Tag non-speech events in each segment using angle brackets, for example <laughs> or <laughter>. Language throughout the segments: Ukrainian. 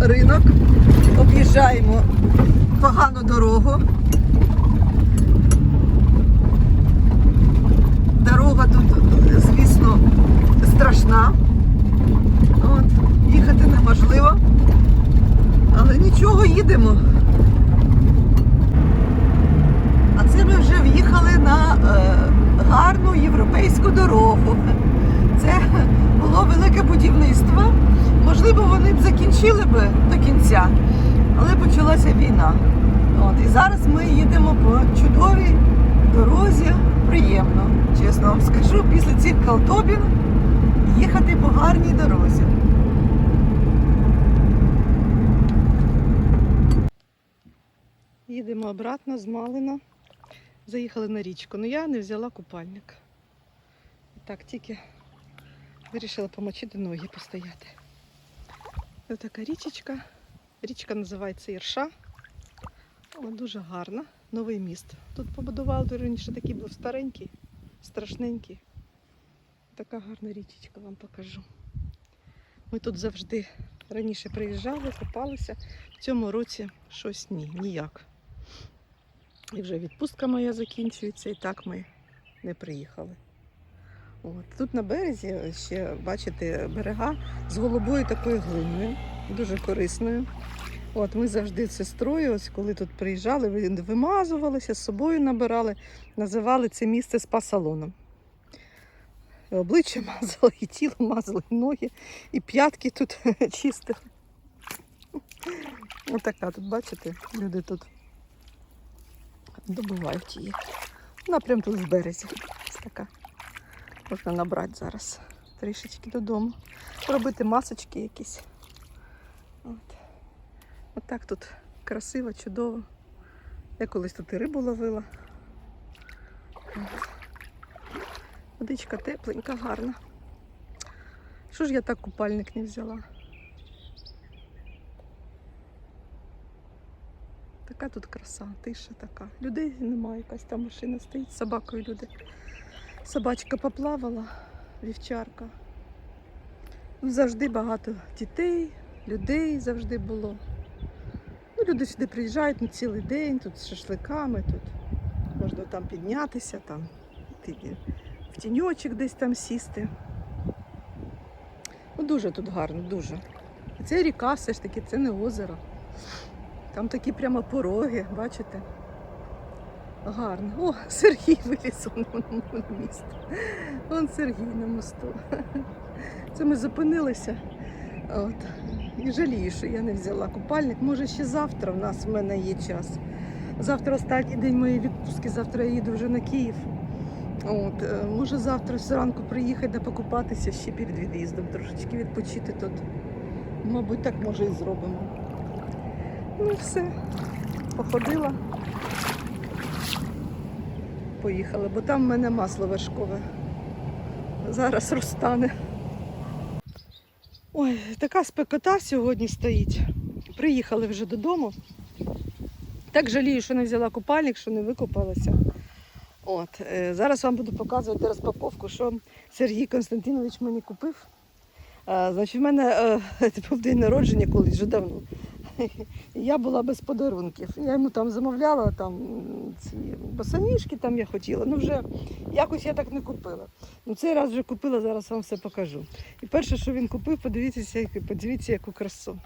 ринок, об'їжджаємо погану дорогу. Дорога тут, звісно, страшна. От, їхати неможливо. Але нічого їдемо. А це ми вже в'їхали на е, гарну європейську дорогу. Це було велике будівництво. Можливо, вони б закінчили би до кінця, але почалася війна. От, і зараз ми їдемо по чудовій дорозі. Приємно, чесно вам скажу, після цих колдобін їхати по гарній дорозі. Їдемо обратно з Малина. Заїхали на річку. Ну я не взяла купальник. Так, тільки вирішила помочити ноги постояти. Ось така річечка. Річка називається Ірша. Вона дуже гарна. Новий міст. Тут побудували раніше такий був старенький, страшненький. Така гарна річечка вам покажу. Ми тут завжди раніше приїжджали, купалися. В цьому році щось ні, ніяк. І вже відпустка моя закінчується, і так ми не приїхали. От. Тут на березі ще бачите берега з голубою такою глиною, дуже корисною. От ми завжди з сестрою, ось коли тут приїжджали, вимазувалися, з собою набирали, називали це місце спа-салоном. Обличчя <laughs> мазали, і тіло мазали, і ноги, і п'ятки тут <laughs> чистили. Отака тут, бачите, люди тут добувають її. Вона прямо тут в березі. Ось така. Можна набрати зараз трішечки додому. Робити масочки якісь. От. От так тут красиво, чудово. Я колись тут і рибу ловила. От. Водичка тепленька, гарна. Що ж я так купальник не взяла? Така тут краса, тиша така. Людей немає, якась там машина стоїть з собакою люди. Собачка поплавала, вівчарка. Ну, завжди багато дітей, людей завжди було. Ну, люди сюди приїжджають на цілий день, тут з шашликами, тут можна там піднятися, там в тіньочок десь там сісти. Ну, дуже тут гарно, дуже. Це ріка все ж таки, це не озеро. Там такі прямо пороги, бачите? Гарно. О, Сергій виліз на місто. Вон Сергій на мосту. Це ми зупинилися. От. І жалію, що я не взяла купальник. Може, ще завтра в нас в мене є час. Завтра останній день моєї відпустки, завтра я їду вже на Київ. От, е, може завтра зранку приїхати да покупатися ще перед від'їздом, трошечки відпочити тут. Мабуть, так може і зробимо. Ну все, походила. Поїхала, бо там в мене масло вершкове. Зараз розтане. Ой, така спекота сьогодні стоїть. Приїхали вже додому. Так жалію, що не взяла купальник, що не викупалася. От, е, зараз вам буду показувати розпаковку, що Сергій Константинович мені купив. Е, значить, в мене е, <laughs> був день народження колись вже давно. <laughs> Я була без подарунків. Я йому там замовляла там ці босоніжки там я хотіла. Ну вже якось я так не купила. Ну цей раз вже купила, зараз вам все покажу. І перше, що він купив, подивіться, подивіться, яку красу.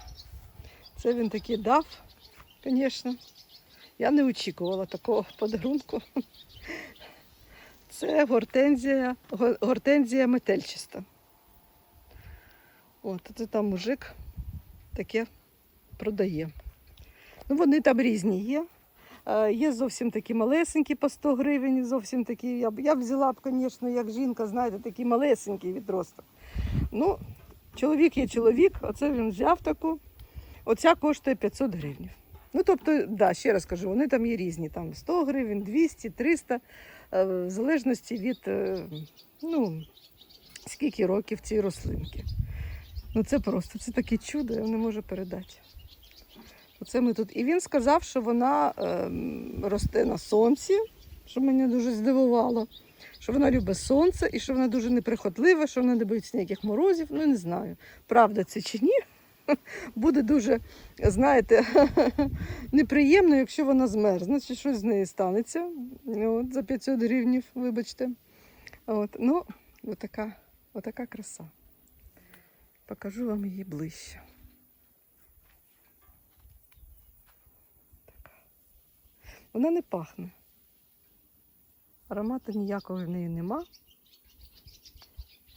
Це він таки дав, звісно. Я не очікувала такого подарунку. Це гортензія, гортензія метельчиста. От, це там мужик таке продає. Ну, вони там різні є. Е, Є зовсім такі малесенькі по 100 гривень, зовсім такі. Я б, я б взяла б, звісно, як жінка, знаєте, такі малесенькі відросток. Ну, чоловік є чоловік, оце він взяв таку. Оця коштує 500 гривень. Ну, тобто, да, ще раз кажу, вони там є різні, там 100 гривень, 200, 300, е, в залежності від, е, ну, скільки років цій рослинки. Ну це просто, це таке чудо, я не можу передати. Оце ми тут. І він сказав, що вона ем, росте на сонці, що мене дуже здивувало. Що вона любить сонце і що вона дуже неприхотлива, що вона не боїться ніяких морозів. Ну не знаю, правда це чи ні. <laughs> буде дуже, знаєте, <laughs> неприємно, якщо вона змерзне, значить щось з нею станеться. От, за 500 гривнів, вибачте. От, ну, отака, отака краса. Покажу вам її ближче. Вона не пахне. Аромату ніякого в неї нема,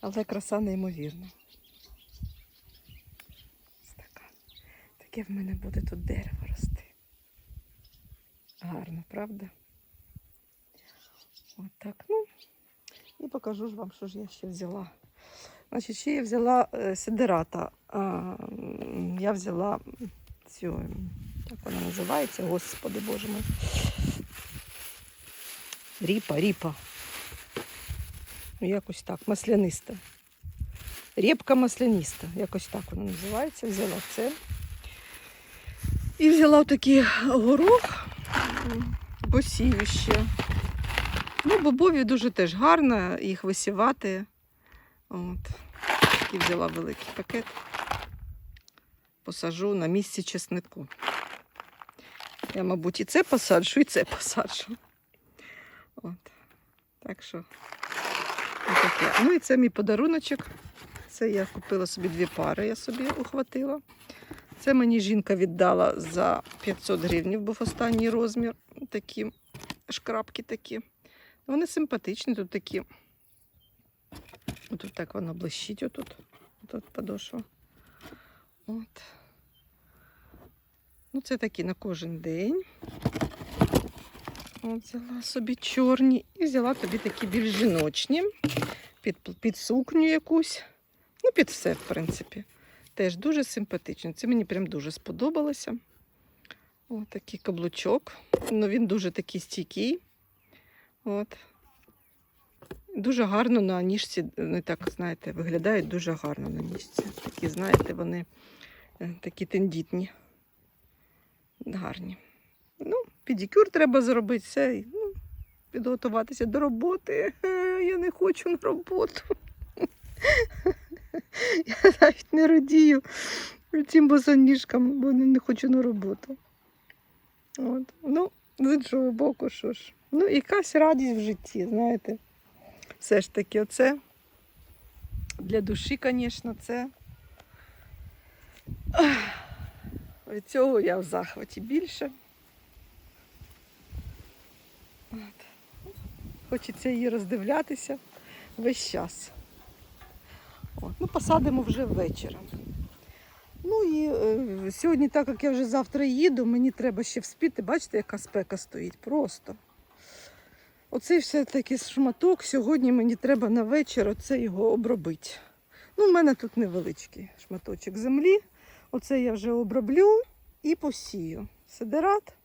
але краса неймовірна. Ось така. Таке в мене буде тут дерево рости. Гарно, правда? От так, ну. І покажу ж вам, що ж я ще взяла. Значить, ще я взяла е, сидерата. Я взяла цю, як вона називається, господи боже мой. Ріпа, ріпа. Ну, Якось так, масляниста. Репка масляниста, якось так вона називається. Взяла це. І взяла такий горох, м, посію ще. Ну, бобові дуже теж гарно їх висівати. От. Такий взяла великий пакет. Посажу на місці чеснику. Я, мабуть, і це посаджу, і це посаджу. От. Так що таке. Ну і це мій подаруночок. Це я купила собі дві пари, я собі ухватила. Це мені жінка віддала за 500 гривень, був останній розмір. Такі шкрабки такі. Вони симпатичні, тут такі. Тут так воно блищить отут. Тут подошва. От. Ну, це такі на кожен день. От взяла собі чорні і взяла тобі такі більш жіночні. Під, під сукню якусь. Ну, під все, в принципі. Теж дуже симпатично. Це мені прям дуже сподобалося. Ось такий каблучок. Ну, він дуже такий стійкий. От. Дуже гарно на ніжці, не так, знаєте, виглядають дуже гарно на ніжці. Такі, знаєте, вони такі тендітні. Гарні. Ну, педикюр треба зробити, все. Ну, підготуватися до роботи. Е, Я не хочу на роботу. <laughs> Я навіть не радію цим босоніжкам, бо не хочу на роботу. От. Ну, з іншого боку, що ж. Ну, якась радість в житті, знаєте. Все ж таки, оце для душі, звісно, це. Від цього я в захваті більше. От. Хочеться її роздивлятися весь час. От. Ну, посадимо вже ввечері. Ну і е, сьогодні, так як я вже завтра їду, мені треба ще вспіти. Бачите, яка спека стоїть? Просто. Оцей все-таки шматок сьогодні мені треба на вечір оце його обробити. Ну, в мене тут невеличкий шматочок землі. Оце я вже оброблю і посію. Сидерат,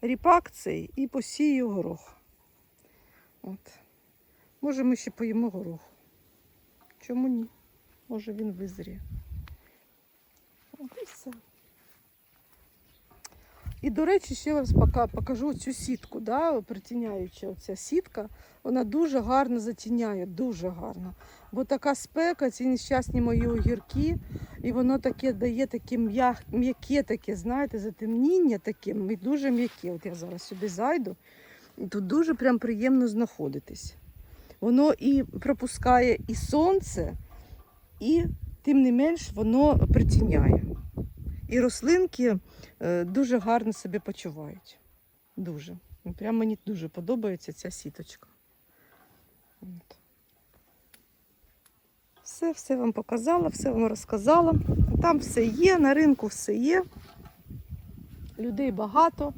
ріпак цей і посію горох. От. Може, ми ще поїмо горох. Чому ні? Може він визріє. От і все. І, до речі, ще пока покажу цю сітку, да, притіняюча оця сітка, вона дуже гарно затіняє, дуже гарно. Бо така спека, ці нещасні мої огірки, і воно таке дає таке м'яке, таке, знаєте, затемніння таке, і дуже м'яке. От я зараз сюди зайду, і тут дуже прям приємно знаходитись. Воно і пропускає і сонце, і тим не менш воно притіняє. І рослинки е, дуже гарно себе почувають. Дуже. Ну, Прям мені дуже подобається ця сіточка. От. Все, все вам показала, все вам розказала. Там все є, на ринку все є. Людей багато.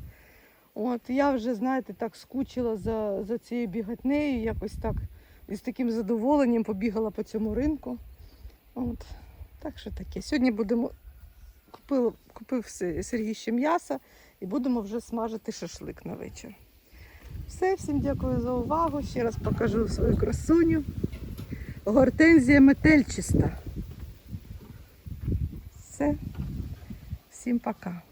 От, я вже, знаєте, так скучила за, за цією бігатнею, якось так і з таким задоволенням побігала по цьому ринку. От. Так що таке. Сьогодні будемо купив, купив Сергій ще м'ясо і будемо вже смажити шашлик на вечір. Все, всім дякую за увагу. Ще раз покажу свою красуню. Гортензія метельчиста. Все. Всім пока.